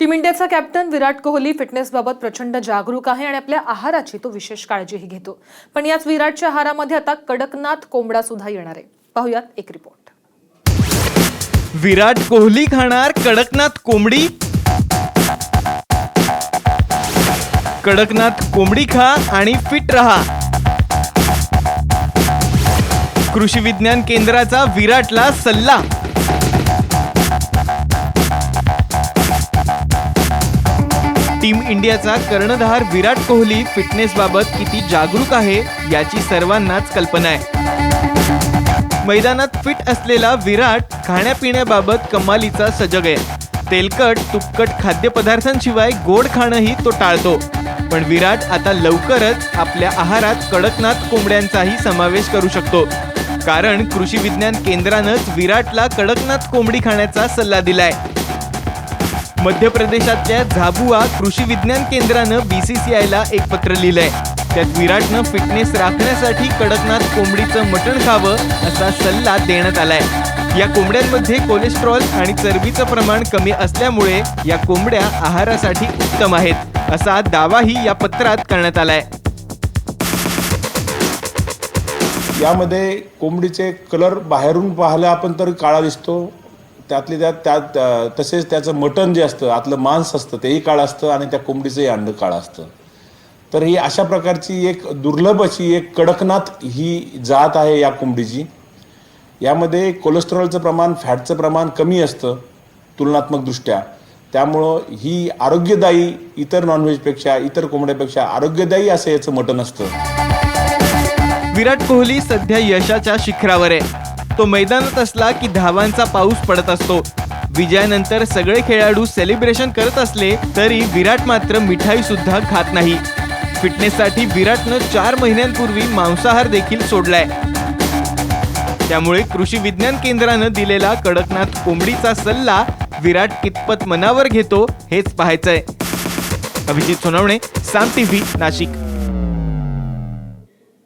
Team इंडियाचा captain Virat Kohli फिटनेसबाबत प्रचंड जागरूक आहे आणि आपल्या आहाराची तो विशेष काळजीही घेतो. पण याच विराटच्या आहारामध्ये आता कडकनाथ कोंबडा सुद्धा येणार आहे. पाहुयात एक रिपोर्ट विराट कोहली खाणार कडकनाथ कोंबडी? कडकनाथ कोंबडी खा आणि फिट रहा. कृषी विज्ञान केंद्राचा विराटला सल्ला टीम इंडियाचा कर्णधार विराट कोहली फिटनेस बाबत किती जागरूक आहे याची सर्वांनाच कल्पना आहे. मैदानात फिट असलेला विराट खाण्यापिण्याबाबत कमालीचा सजग आहे. तेलकट तुपकट खाद्यपदार्थांशिवाय गोड खाणंही तो टाळतो. पण विराट आता लवकरच आपल्या आहारात कडकनाथ कोंबड्यांचाही समावेश करू शकतो. कारण कृषी विज्ञान केंद्रानंच विराटला कडकनाथ कोंबडी खाण्याचा सल्ला दिलाय. मध्य प्रदेशातल्या झाबुआ कृषी विज्ञान केंद्रानं बीसीसीआयला एक पत्र लिहिलंय. त्यात विराटनं फिटनेस राखण्यासाठी कडकनाथ कोंबडीचं मटण खावं असा सल्ला देण्यात आलाय. या कोंबड्यांमध्ये कोलेस्ट्रॉल आणि चरबीचं प्रमाण कमी असल्यामुळे या कोंबड्या आहारासाठी उत्तम आहेत असा दावाही या पत्रात करण्यात आलाय. यामध्ये कोंबडीचे कलर बाहेरून पाहायला आपण तर काळा दिसतो. त्यातले त्यात त्यात तसेच त्याचं मटण जे असतं आतलं मांस असतं तेही काळ असतं आणि त्या कोंबडीचंही अंड काळ असतं. तर ही अशा प्रकारची एक दुर्लभ अशी एक कडकनाथ ही जात आहे या कोंबडीची. यामध्ये कोलेस्ट्रॉलचं प्रमाण फॅटचं प्रमाण कमी असतं तुलनात्मकदृष्ट्या. त्यामुळं ही आरोग्यदायी इतर नॉनव्हेजपेक्षा इतर कोंबड्यापेक्षा आरोग्यदायी असं याचं मटण असतं. विराट कोहली सध्या यशाच्या शिखरावर आहे. तो मैदानात असला की धावांचा पाऊस पडत असतो. विजयानंतर सगळे खेळाडू सेलिब्रेशन करत असले तरी विराट मात्र मिठाई सुद्धा खात नाही. फिटनेससाठी विराटनं चार महिन्यांपूर्वी मांसाहार देखील सोडलाय. त्यामुळे कृषी विज्ञान केंद्रानं दिलेला कडकनाथ कोंबडीचा सल्ला विराट कितपत मनावर घेतो हेच पाहायचंय. अभिजित सोनवणे साम टीव्ही नाशिक.